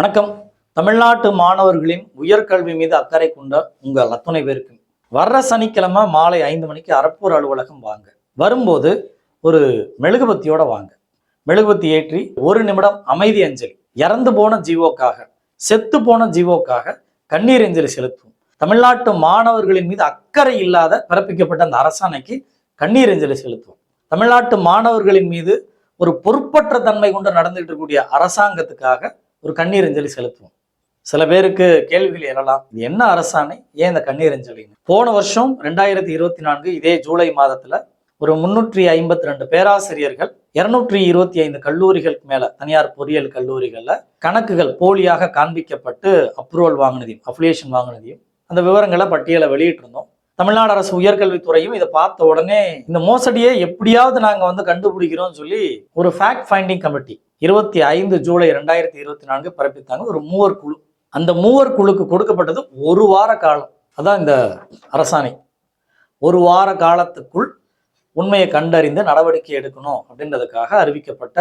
வணக்கம். தமிழ்நாட்டு மாணவர்களின் உயர்கல்வி மீது அக்கறை கொண்ட உங்கள் அத்துணை பேருக்கு வர்ற சனிக்கிழமை மாலை ஐந்து மணிக்கு அறப்பூர் அலுவலகம் வாங்க. வரும்போது ஒரு மெழுகுபத்தியோட வாங்க. மெழுகுபத்தி ஏற்றி ஒரு நிமிடம் அமைதி அஞ்சலி இறந்து போன ஜீவோக்காக செத்து போன ஜீவோக்காக கண்ணீர் அஞ்சலி செலுத்துவோம். தமிழ்நாட்டு மாணவர்களின் மீது அக்கறை இல்லாத பிறப்பிக்கப்பட்ட அந்த அரசாணைக்கு கண்ணீர் அஞ்சலி செலுத்துவோம். தமிழ்நாட்டு மாணவர்களின் மீது ஒரு பொறுப்பற்ற தன்மை கொண்டு நடந்துகிட்டு இருக்கக்கூடிய அரசாங்கத்துக்காக ஒரு கண்ணீர் அஞ்சலி செலுத்துவோம். சில பேருக்கு கேள்விகள் எழலாம் இது என்ன அரசாணை? ஏன் இந்த கண்ணீர் அஞ்சலின்னு போன வருஷம் ரெண்டாயிரத்தி இருபத்தி நான்கு இதே ஜூலை மாதத்துல ஒரு முன்னூற்றி ஐம்பத்தி ரெண்டு பேராசிரியர்கள் இருநூற்றி இருபத்தி ஐந்து கல்லூரிகளுக்கு மேல தனியார் பொறியியல் கல்லூரிகள்ல கணக்குகள் போலியாக காண்பிக்கப்பட்டு அப்ரூவல் வாங்கினதையும் அஃபிலியேஷன் வாங்கினதையும் அந்த விவரங்களை பட்டியலை வெளியிட்டிருந்தோம். தமிழ்நாடு அரசு உயர்கல்வித்துறையும் இதை பார்த்த உடனே இந்த மோசடியை எப்படியாவது நாங்கள் வந்து கண்டுபிடிக்கிறோம்னு சொல்லி ஒரு ஃபேக்ட் ஃபைண்டிங் கமிட்டி இருபத்தி ஐந்து ஜூலை ரெண்டாயிரத்தி இருபத்தி நான்கு பிறப்பித்தாங்க. ஒரு மூவர் குழு. அந்த மூவர் குழுக்கு கொடுக்கப்பட்டது ஒரு வார காலம். அதான் இந்த அரசாணை. ஒரு வார காலத்துக்குள் உண்மையை கண்டறிந்து நடவடிக்கை எடுக்கணும் அப்படின்றதுக்காக அறிவிக்கப்பட்ட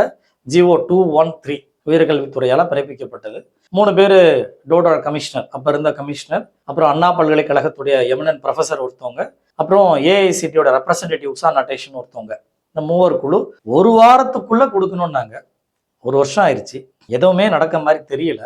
ஜிஓ டூ ஒன் த்ரீ உயர்கல்வித்துறையால் பிறப்பிக்கப்பட்டது. மூணு பேர் டோடர் கமிஷனர். அப்போ இருந்த கமிஷனர் அப்புறம் அண்ணா பல்கலைக்கழகத்துடைய எமினன் ப்ரொஃபஸர் ஒருத்தவங்க அப்புறம் ஏஐசிடியோட ரெப்ரசன்டேட்டிவ் உஷா நட்டேஷன் ஒருத்தவங்க. இந்த மூவர் குழு ஒரு வாரத்துக்குள்ள கொடுக்கணும்னாங்க. ஒரு வருஷம் ஆயிடுச்சு எதுவுமே நடக்க மாதிரி தெரியல.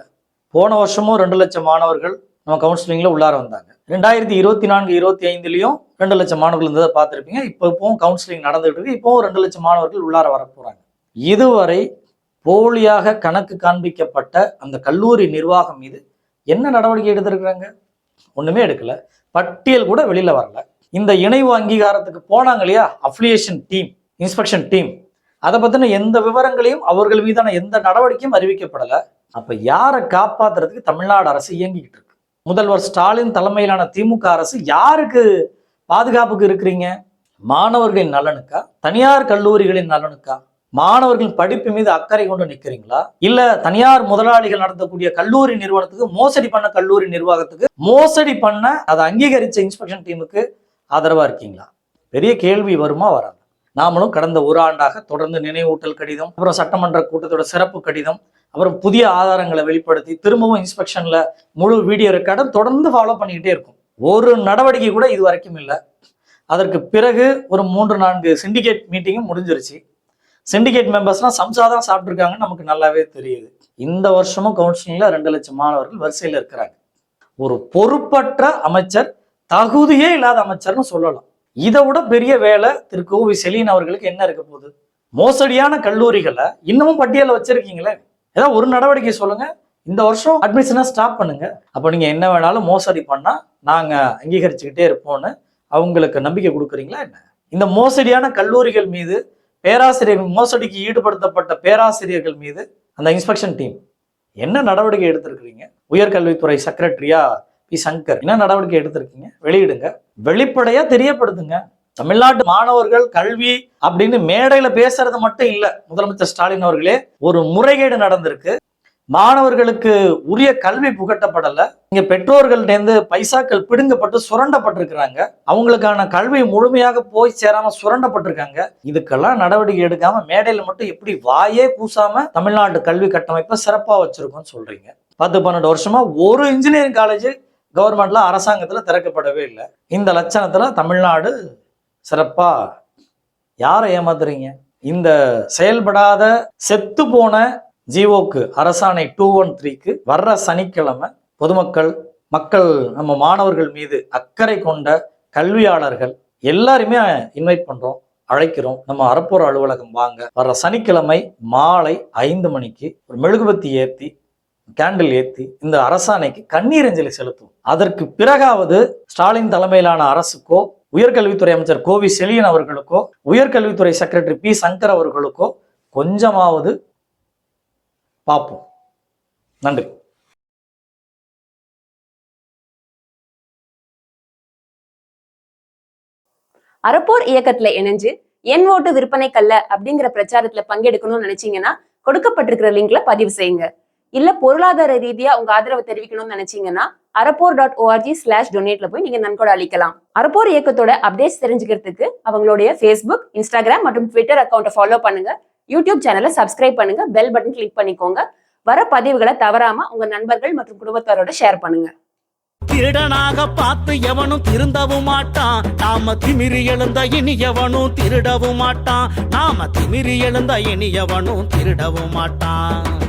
போன வருஷமும் ரெண்டு லட்சம் மாணவர்கள் நம்ம கவுன்சிலிங்கில் உள்ளார வந்தாங்க. ரெண்டாயிரத்தி இருபத்தி நான்கு இருபத்தி ஐந்துலேயும் ரெண்டு லட்சம் மாணவர்கள் இருந்ததை பார்த்துருப்பீங்க. இப்போ இப்போவும் கவுன்சிலிங் நடந்துகிட்டு இருக்கு. இப்போவும் ரெண்டு லட்சம் மாணவர்கள் உள்ளார வர போகிறாங்க இதுவரை போலியாக கணக்கு காண்பிக்கப்பட்ட அந்த கல்லூரி நிர்வாகம் மீது என்ன நடவடிக்கை எடுத்திருக்கிறாங்க? ஒன்றுமே எடுக்கல. பட்டியல் கூட வெளியில் வரல. இந்த இணைவு அங்கீகாரத்துக்கு போனாங்க இல்லையா? அஃபிலியேஷன் டீம் இன்ஸ்பெக்ஷன் டீம் அதை பத்தின எந்த விவரங்களையும் அவர்கள் மீதான எந்த நடவடிக்கையும் அறிவிக்கப்படலை. அப்ப யாரை காப்பாத்துறதுக்கு தமிழ்நாடு அரசு இயங்கிக்கிட்டு இருக்கு? முதல்வர் ஸ்டாலின் தலைமையிலான திமுக அரசு யாருக்கு பாதுகாப்புக்கு இருக்கிறீங்க? மாணவர்களின் நலனுக்கா? தனியார் கல்லூரிகளின் நலனுக்கா? மாணவர்களின் படிப்பு மீது அக்கறை கொண்டு நிக்கிறீங்களா? இல்ல தனியார் முதலாளிகள் நடத்தக்கூடிய கல்லூரி நிறுவனத்துக்கு மோசடி பண்ண கல்லூரி நிர்வாகத்துக்கு மோசடி பண்ண அதை அங்கீகரிச்ச இன்ஸ்பெக்ஷன் டீமுக்கு ஆதரவா இருக்கீங்களா? பெரிய கேள்வி வருமா வராது. நாமளும் கடந்த ஒரு ஆண்டாக தொடர்ந்து நினைவூட்டல் கடிதம் அப்புறம் சட்டமன்ற கூட்டத்தோட சிறப்பு கடிதம் அப்புறம் புதிய ஆதாரங்களை வெளிப்படுத்தி திரும்பவும் இன்ஸ்பெக்ஷன்ல முழு வீடியோ ரெக்கார்டும் தொடர்ந்து ஃபாலோ பண்ணிக்கிட்டே இருக்கும். ஒரு நடவடிக்கை கூட இது வரைக்கும் இல்லை. அதற்கு பிறகு ஒரு மூன்று நான்கு சிண்டிகேட் மீட்டிங்கும் முடிஞ்சிருச்சு. சிண்டிகேட் மெம்பர்ஸ்லாம் சம்சா தான் சாப்பிட்ருக்காங்கன்னு நமக்கு நல்லாவே தெரியுது. இந்த வருஷமும் கவுன்சிலிங்ல ரெண்டு லட்சம் மாணவர்கள் வரிசையில் இருக்கிறாங்க. ஒரு பொறுப்பற்ற அமைச்சர் தகுதியே இல்லாத அமைச்சர்னு சொல்லலாம். இதை விட பெரிய வேலை திரு கோவி செலீன் அவர்களுக்கு என்ன இருக்க போகுது? மோசடியான கல்லூரிகளை இன்னமும் பட்டியலில் வச்சிருக்கீங்களே. ஏதாவது ஒரு நடவடிக்கை சொல்லுங்க. இந்த வருஷம் அட்மிஷனை ஸ்டாப் பண்ணுங்க. அப்போ நீங்க என்ன வேணாலும் மோசடி பண்ணா நாங்க அங்கீகரிச்சுக்கிட்டே இருப்போம்னு அவங்களுக்கு நம்பிக்கை கொடுக்குறீங்களா என்ன? இந்த மோசடியான கல்லூரிகள் மீது பேராசிரியர்கள் மோசடிக்கு ஈடுபடுத்தப்பட்ட பேராசிரியர்கள் மீது அந்த இன்ஸ்பெக்ஷன் டீம் என்ன நடவடிக்கை எடுத்திருக்கிறீங்க? உயர்கல்வித்துறை செக்ரட்டரியா பி. சங்கர். என்ன நடவடிக்கை எடுத்திருக்கீங்க? வெளியிடுங்க. வெளிப்படையா தெரியப்படுத்துங்க. தமிழ்நாட்டு மாணவர்கள் கல்வி அப்படின்னு மேடையில பேசுறது மட்டும் இல்ல. முதலமைச்சர் ஸ்டாலின் அவர்களே ஒரு முறைகேடு நடந்திருக்கு. மாணவர்களுக்கு உரிய கல்வி புகட்டப்படல. இங்க பெற்றோர்கள்டேந்து பைசாக்கள் பிடுங்கப்பட்டு சுரண்டப்பட்டிருக்கிறாங்க. அவங்களுக்கான கல்வி முழுமையாக போய் சேராம சுரண்டப்பட்டிருக்காங்க. இதுக்கெல்லாம் நடவடிக்கை எடுக்காம மேடையில மட்டும் எப்படி வாயே கூசாம தமிழ்நாட்டு கல்வி கட்டமைப்பை சிறப்பா வச்சிருக்கோம்னு சொல்றீங்க. பத்து பன்னெண்டு வருஷமா ஒரு இன்ஜினியரிங் காலேஜ் கவர்மெண்ட்ல அரசாங்கத்துல திறக்கப்படவே இல்லை. இந்த லட்சணத்துல தமிழ்நாடு சிறப்பா யாரை ஏமாத்துறீங்க? இந்த செயல்படாத செத்து போன ஜிஓக்கு அரசாணை டூ ஒன் த்ரீக்கு வர்ற சனிக்கிழமை பொதுமக்கள் மக்கள் நம்ம மாணவர்கள் மீது அக்கறை கொண்ட கல்வியாளர்கள் எல்லாருமே இன்வைட் பண்றோம் அழைக்கிறோம். நம்ம அறப்போர் அலுவலகம் வாங்க. வர்ற சனிக்கிழமை மாலை ஐந்து மணிக்கு ஒரு மெழுகுபத்தி ஏற்றி கேண்டில் ஏத்தி இந்த அரசாணைக்கு கண்ணீர் அஞ்சலி செலுத்தும். அதற்கு பிறகாவது ஸ்டாலின் தலைமையிலான அரசுக்கோ உயர்கல்வித்துறை அமைச்சர் கோவி செலியன் அவர்களுக்கோ உயர்கல்வித்துறை செக்ரட்டரி பி சங்கர் அவர்களுக்கோ கொஞ்சமாவது பார்ப்போம் நன்றி. அறப்போர் இயக்கத்துல இணைஞ்சு என் ஓட்டு விற்பனை கல்ல அப்படிங்கிற பிரச்சாரத்துல பங்கெடுக்கணும்னு நினைச்சீங்கன்னா கொடுக்கப்பட்டிருக்கிற லிங்க்ல பதிவு செய்யுங்க. இல்ல பொருளாதார ரீதியா உங்க ஆதரவு தெரிவிக்கணும்னு நினைச்சீங்கன்னா அரப்போர் டாட் ஓஆர்ஜி ஸ்லாஷ் டொனேட்ல போய் நீங்க நன்கொடை அளிக்கலாம். அறப்போர் இயக்கத்தோட அப்டேட்ஸ் தெரிஞ்சுக்கிறதுக்கு அவங்களுடைய ஃபேஸ்புக் இன்ஸ்டாகிராம் மற்றும் ட்விட்டர் அக்கௌண்ட்டை ஃபாலோ பண்ணுங்க. யூடியூப் சேனலை சப்ஸ்கிரைப் பண்ணுங்க. பெல் பட்டன் கிளிக் பண்ணிக்கோங்க. வர பதிவுகளை தவறாம உங்க நண்பர்கள் மற்றும் குடும்பத்தாரோட ஷேர் பண்ணுங்க. திருடனாக பார்த்து எவனும் திருந்தவும் மாட்டான். நாம திமிரி எழுந்த இனி எவனும் திருடவும் மாட்டான். நாம திமிரி எழுந்த இனி எவனும் திருடவும் மாட்டான்.